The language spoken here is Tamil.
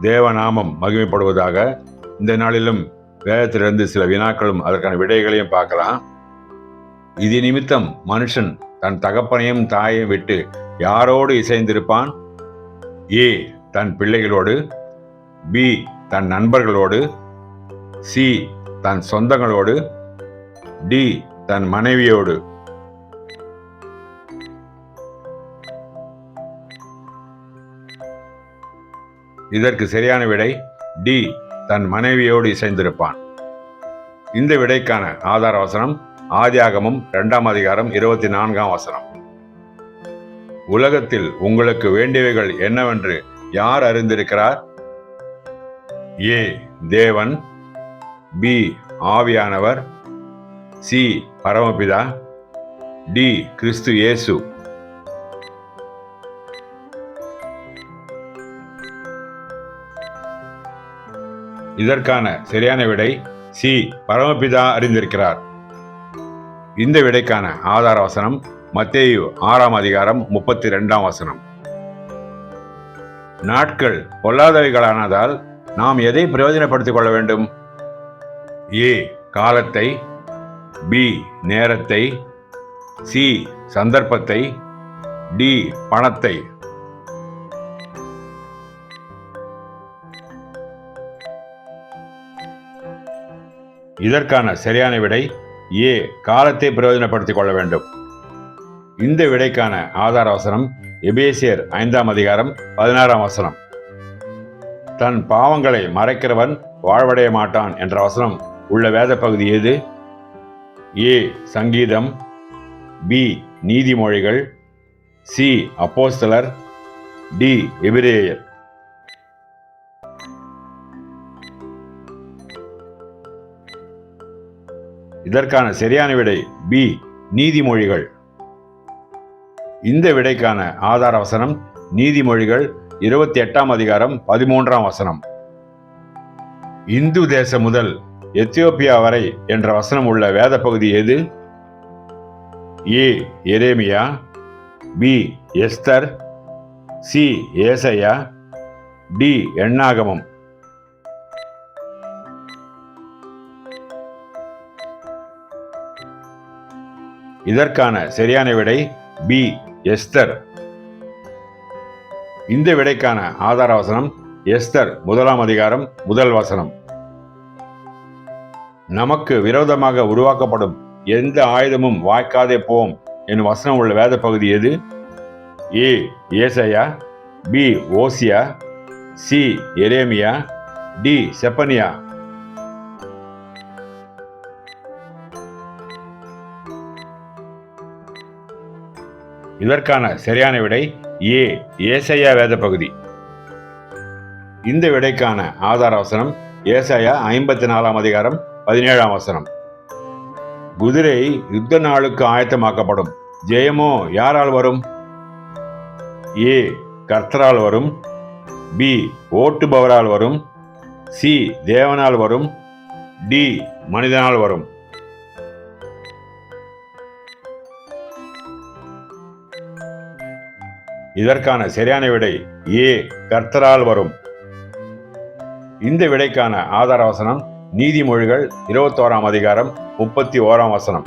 தேவநாமம் மகிமைப்படுவதாக இந்த நாளிலும் வேதத்திலிருந்து சில வினாக்களும் அதற்கான விடைகளையும் பார்க்கலாம். இது நிமித்தம் மனுஷன் தன் தகப்பனையும் தாயையும் விட்டு யாரோடு இசைந்திருப்பான்? ஏ தன் பிள்ளைகளோடு. பி தன் நண்பர்களோடு. சி தன் சொந்தங்களோடு. டி தன் மனைவியோடு. இதற்கு சரியான விடை டி. தன் மனைவியோடு இசைந்திருப்பான். இந்த விடைக்கான ஆதார வசனம் ஆதியாகமம் இரண்டாம் அதிகாரம் இருபத்தி நான்காம் வசனம். உலகத்தில் உங்களுக்கு வேண்டியவைகள் என்னவென்று யார் அறிந்திருக்கிறார்? ஏ. தேவன். பி. ஆவியானவர். சி. பரமபிதா. டி. கிறிஸ்து இயேசு. இதற்கான சரியான விடை சி. பரமபிதா அறிந்திருக்கிறார். இந்த விடைக்கான ஆதார வசனம் மத்தேயு ஆறாம் அதிகாரம் முப்பத்தி ரெண்டாம் வசனம். நாட்கள் பொல்லாதவைகளானதால் நாம் எதை பிரயோஜனப்படுத்திக் கொள்ள வேண்டும்? ஏ. காலத்தை பி. நேரத்தை சி. சந்தர்ப்பத்தை டி. பணத்தை. இதற்கான சரியான விடை ஏ. காலத்தை பிரயோஜனப்படுத்திக் கொள்ள வேண்டும். இந்த விடைக்கான ஆதார வசனம் எபேசியர் ஐந்தாம் அதிகாரம் பதினாறாம் வசனம். தன் பாவங்களை மறைக்கிறவன் வாழ்வடைய மாட்டான் என்ற வசனம் உள்ள வேத பகுதி எது? ஏ. சங்கீதம். பி. நீதிமொழிகள். சி. அப்போஸ்தலர். டி. எபிரேயர். இதற்கான சரியான விடை பி நீதிமொழிகள். இந்த விடைக்கான ஆதார வசனம் நீதிமொழிகள் இருபத்தி எட்டாம் அதிகாரம் பதிமூன்றாம் வசனம். இந்து தேசம் முதல் எத்தியோப்பியா வரை என்ற வசனம் உள்ள வேத பகுதி எது? ஏ எரேமியா பி எஸ்தர் சி ஏசையா டி எண்ணாகமம். இதற்கான சரியான விடை பி எஸ்தர். இந்த விடைக்கான ஆதார வசனம் எஸ்தர் முதலாம் அதிகாரம் முதல் வசனம். நமக்கு விரோதமாக உருவாக்கப்படும் எந்த ஆயுதமும் வாய்க்காதே போம் என் வசனம் உள்ள வேத பகுதி எது? ஏ ஏசையா பி ஓசியா சி எரேமியா டி செப்பனியா இதற்கான சரியான விடை ஏ ஏசையா வேத பகுதி இந்த விடைக்கான ஆதார வசனம் ஏசாயா ஐம்பத்தி நாலாம் அதிகாரம் பதினேழாம் வசனம். குதிரை யுத்த நாளுக்கு ஆயத்தமாக்கப்படும். ஜெயமோ யாரால் வரும்? ஏ கர்த்தரால் வரும். பி ஓட்டுபவரால் வரும். சி தேவனால் வரும். டி மனிதனால் வரும். இதற்கான சரியான விடை ஏ. கர்த்தரால் வரும். இந்த விடைக்கான ஆதார வசனம் நீதிமொழிகள் இருபத்தோராம் அதிகாரம் முப்பத்தி ஓராம் வசனம்.